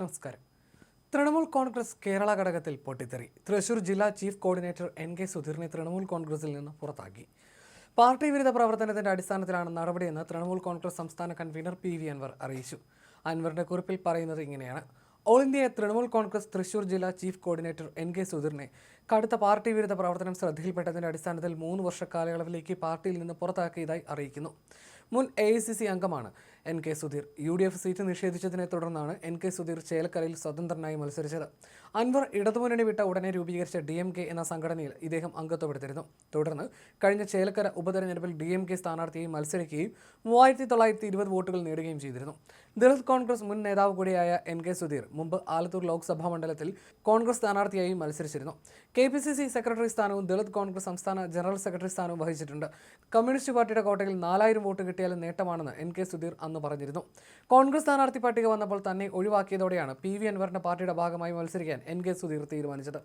നമസ്കാരം. തൃണമൂൽ കോൺഗ്രസ് കേരള ഘടകത്തിൽ പൊട്ടിത്തെറി. തൃശൂർ ജില്ലാ ചീഫ് കോർഡിനേറ്റർ എൻ കെ സുധീറിനെ തൃണമൂൽ കോൺഗ്രസിൽ നിന്ന് പുറത്താക്കി. പാർട്ടി വിരുദ്ധ പ്രവർത്തനത്തിന്റെ അടിസ്ഥാനത്തിലാണ് നടപടിയെന്ന് തൃണമൂൽ കോൺഗ്രസ് സംസ്ഥാന കൺവീനർ പി വി അൻവർ അറിയിച്ചു. അൻവറിന്റെ കുറിപ്പിൽ പറയുന്നത് ഇങ്ങനെയാണ്. ഓൾ ഇന്ത്യ തൃണമൂൽ കോൺഗ്രസ് തൃശൂർ ജില്ലാ ചീഫ് കോർഡിനേറ്റർ എൻ കെ സുധീറിനെ കടുത്ത പാർട്ടി വിരുദ്ധ പ്രവർത്തനം ശ്രദ്ധയിൽപ്പെട്ടതിന്റെ അടിസ്ഥാനത്തിൽ മൂന്ന് വർഷ കാലയളവിലേക്ക് പാർട്ടിയിൽ നിന്ന് പുറത്താക്കിയതായി അറിയിക്കുന്നു. മുൻ എ ഐ സി സി അംഗമാണ് N K Sudheer. U D F seat നിഷേധിച്ചതിനെ തുടർന്നാണ് എൻ കെ സുധീർ ചേലക്കരയിൽ സ്വതന്ത്രനായി മത്സരിച്ചത്. അൻവർ ഇടതുമുന്നണി വിട്ട ഉടനെ രൂപീകരിച്ച ഡി എം കെ എന്ന സംഘടനയിൽ ഇദ്ദേഹം അംഗത്വപ്പെടുത്തിയിരുന്നു. തുടർന്ന് കഴിഞ്ഞ ചേലക്കര ഉപതെരഞ്ഞെടുപ്പിൽ ഡി എം കെ സ്ഥാനാർത്ഥിയായി മത്സരിക്കുകയും മൂവായിരത്തി തൊള്ളായിരത്തി ഇരുപത് വോട്ടുകൾ നേടുകയും ചെയ്തിരുന്നു. ദളിത് കോൺഗ്രസ് മുൻ നേതാവ് കൂടിയായ എൻ കെ സുധീർ മുമ്പ് ആലത്തൂർ ലോക്സഭാ മണ്ഡലത്തിൽ കോൺഗ്രസ് സ്ഥാനാർത്ഥിയായി മത്സരിച്ചിരുന്നു. K P C C secretary സ്ഥാനവും ദളിത് കോൺഗ്രസ് സംസ്ഥാന ജനറൽ സെക്രട്ടറി സ്ഥാനവും വഹിച്ചിട്ടുണ്ട്. കമ്മ്യൂണിസ്റ്റ് പാർട്ടിയുടെ കോട്ടയിൽ നാലായിരം വോട്ട് കിട്ടിയാലും നേട്ടമാണെന്ന് എൻ കെ സുധീർ അന്ന് പറഞ്ഞിരുന്നു. കോൺഗ്രസ് സ്ഥാനാർത്ഥി പട്ടിക വന്നപ്പോൾ തന്നെ ഒഴിവാക്കിയതോടെയാണ് പി വി അൻവറിന്റെ പാർട്ടിയുടെ ഭാഗമായി മത്സരിക്കാൻ എൻ കെ സുധീർ തീരുമാനിച്ചത്.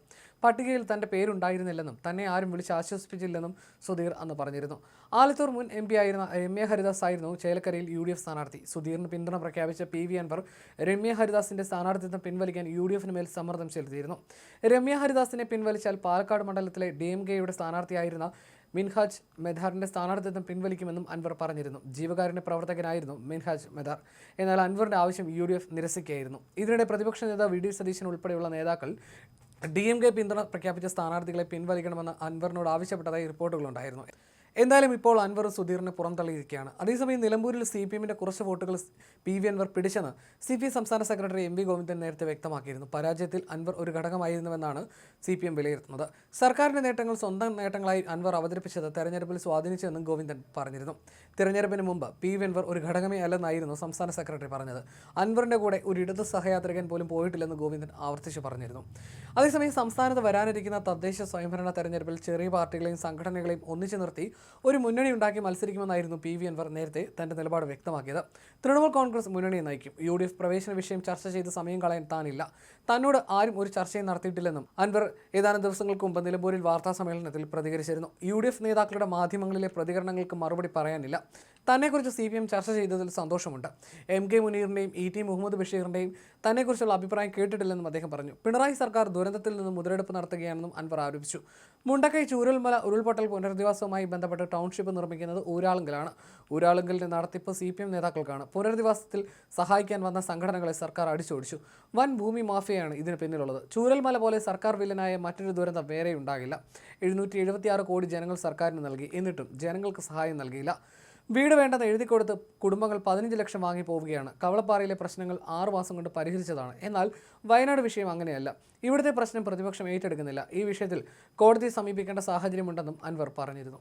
പട്ടികയിൽ തന്റെ പേരുണ്ടായിരുന്നില്ലെന്നും തന്നെ ആരും വിളിച്ച് ആശ്വസിപ്പിച്ചില്ലെന്നും സുധീർ അന്ന് പറഞ്ഞിരുന്നു. ആലത്തൂർ മുൻ എം പി ആയിരുന്ന രമ്യ ഹരിദാസ് ആയിരുന്നു ചേലക്കരയിൽ യു ഡി എഫ് സ്ഥാനാർത്ഥി. സുധീറിന് പിന്തുണ പ്രഖ്യാപിച്ച പി വി അൻവർ രമ്യ ഹരിദാസിന്റെ സ്ഥാനാർത്ഥിത്വം പിൻവലിക്കാൻ യു ഡി എഫിന് മേൽ സമ്മർദ്ദം ചെലുത്തിയിരുന്നു. രമ്യ ഹരിദാസിനെ പിൻവലിച്ചാൽ പാലക്കാട് മണ്ഡലത്തിലെ ഡി എം കെയുടെ സ്ഥാനാർത്ഥിയായിരുന്ന മിൻഹാജ് മെധാറിന്റെ സ്ഥാനാർത്ഥിത്വം പിൻവലിക്കുമെന്നും അൻവർ പറഞ്ഞിരുന്നു. ജീവകാരുണ്യ പ്രവർത്തകനായിരുന്നു മിൻഹാജ് മെധാർ. എന്നാൽ അൻവറിന്റെ ആവശ്യം യു ഡി എഫ് നിരസിക്കുകയായിരുന്നു. ഇതിനിടെ പ്രതിപക്ഷ നേതാവ് വി ഡി സതീശൻ ഉൾപ്പെടെയുള്ള നേതാക്കൾ ഡി എം കെ പിന്തുണ പ്രഖ്യാപിച്ച സ്ഥാനാർത്ഥികളെ പിൻവലിക്കണമെന്ന് അൻവറിനോട് ആവശ്യപ്പെട്ടതായി റിപ്പോർട്ടുകളുണ്ടായിരുന്നു. എന്തായാലും ഇപ്പോൾ അൻവർ സുധീറിനെ പുറന്തള്ളിയിരിക്കുകയാണ്. അതേസമയം നിലമ്പൂരിൽ സി പി എമ്മിന്റെ കുറച്ച് വോട്ടുകൾ പി വി അൻവർ പിടിച്ചെന്ന് സി പി സംസ്ഥാന സെക്രട്ടറി എം വി ഗോവിന്ദൻ നേരത്തെ വ്യക്തമാക്കിയിരുന്നു. പരാജയത്തിൽ അൻവർ ഒരു ഘടകമായിരുന്നുവെന്നാണ് സി പി എം വിലയിരുത്തുന്നത്. സർക്കാരിന്റെ നേട്ടങ്ങൾ സ്വന്തം നേട്ടങ്ങളായി അൻവർ അവതരിപ്പിച്ചത് തെരഞ്ഞെടുപ്പിൽ സ്വാധീനിച്ചെന്നും ഗോവിന്ദൻ പറഞ്ഞിരുന്നു. തിരഞ്ഞെടുപ്പിന് മുമ്പ് പി വി അൻവർ ഒരു ഘടകമേ അല്ലെന്നായിരുന്നു സംസ്ഥാന സെക്രട്ടറി പറഞ്ഞത്. അൻവറിന്റെ കൂടെ ഒരു ഇടത് സഹയാത്രികൻ പോലും പോയിട്ടില്ലെന്ന് ഗോവിന്ദൻ ആവർത്തിച്ച് പറഞ്ഞിരുന്നു. അതേസമയം സംസ്ഥാനത്ത് വരാനിരിക്കുന്ന തദ്ദേശ സ്വയംഭരണ തെരഞ്ഞെടുപ്പിൽ ചെറിയ പാർട്ടികളെയും സംഘടനകളെയും ഒന്നിച്ചു നിർത്തി ഒരു മുന്നണി ഉണ്ടാക്കി മത്സരിക്കുമെന്നായിരുന്നു പി വി അൻവർ നേരത്തെ തന്റെ നിലപാട് വ്യക്തമാക്കിയത്. തൃണമൂൽ കോൺഗ്രസ് മുന്നണിയെ നയിക്കും. യു ഡി എഫ് പ്രവേശന വിഷയം ചർച്ച ചെയ്ത് സമയം കളയാൻ താനില്ല. തന്നോട് ആരും ഒരു ചർച്ചയും നടത്തിയിട്ടില്ലെന്നും അൻവർ ഏതാനും ദിവസങ്ങൾക്ക് മുമ്പ് നിലമ്പൂരിൽ വാർത്താ സമ്മേളനത്തിൽ പ്രതികരിച്ചിരുന്നു. യു ഡി എഫ് നേതാക്കളുടെ മാധ്യമങ്ങളിലെ പ്രതികരണങ്ങൾക്ക് മറുപടി പറയാനില്ല. തന്നെക്കുറിച്ച് സി പി എം ചർച്ച ചെയ്തതിൽ സന്തോഷമുണ്ട്. എം കെ മുനീറിന്റെയും ഇ ടി മുഹമ്മദ് ബഷീറിന്റെയും തന്നെക്കുറിച്ചുള്ള അഭിപ്രായം കേട്ടിട്ടില്ലെന്നും അദ്ദേഹം പറഞ്ഞു. പിണറായി സർക്കാർ ദുരന്തത്തിൽ നിന്ന് മുതലെടുപ്പ് നടത്തുകയാണെന്നും അൻവർ ആരോപിച്ചു. മുണ്ടക്കൈ ചൂരൽമല ഉരുൾപൊട്ടൽ പുനരധിവാസവുമായി ബന്ധപ്പെട്ട് ടൗൺഷിപ്പ് നിർമ്മിക്കുന്നത് ഊരാളുങ്കലാണ്. ഊരാളുങ്കലിന്റെ നടത്തിപ്പ് സി പി എം നേതാക്കൾക്കാണ്. പുനരധിവാസത്തിൽ സഹായിക്കാൻ വന്ന സംഘടനകളെ സർക്കാർ അടിച്ചോടിച്ചു. വൻ ഭൂമി മാഫിയാണ് ഇതിന് പിന്നിലുള്ളത്. ചൂരൽമല പോലെ സർക്കാർ വില്ലനായ മറ്റൊരു ദുരന്തം വേറെ ഉണ്ടാകില്ല. എഴുന്നൂറ്റി എഴുപത്തിയാറ് കോടി ജനങ്ങൾ സർക്കാരിന് നൽകി. എന്നിട്ടും ജനങ്ങൾക്ക് സഹായം നൽകിയില്ല. വീട് വേണ്ടെന്ന് എഴുതി കൊടുത്ത് കുടുംബങ്ങൾ പതിനഞ്ച് ലക്ഷം വാങ്ങി പോവുകയാണ്. കവളപ്പാറയിലെ പ്രശ്നങ്ങൾ ആറു മാസം കൊണ്ട് പരിഹരിച്ചതാണ്. എന്നാൽ വയനാട് വിഷയം അങ്ങനെയല്ല. ഇവിടുത്തെ പ്രശ്നം പ്രതിപക്ഷം ഏറ്റെടുക്കുന്നില്ല. ഈ വിഷയത്തിൽ കോടതിയെ സമീപിക്കേണ്ട സാഹചര്യമുണ്ടെന്നും അൻവർ പറഞ്ഞിരുന്നു.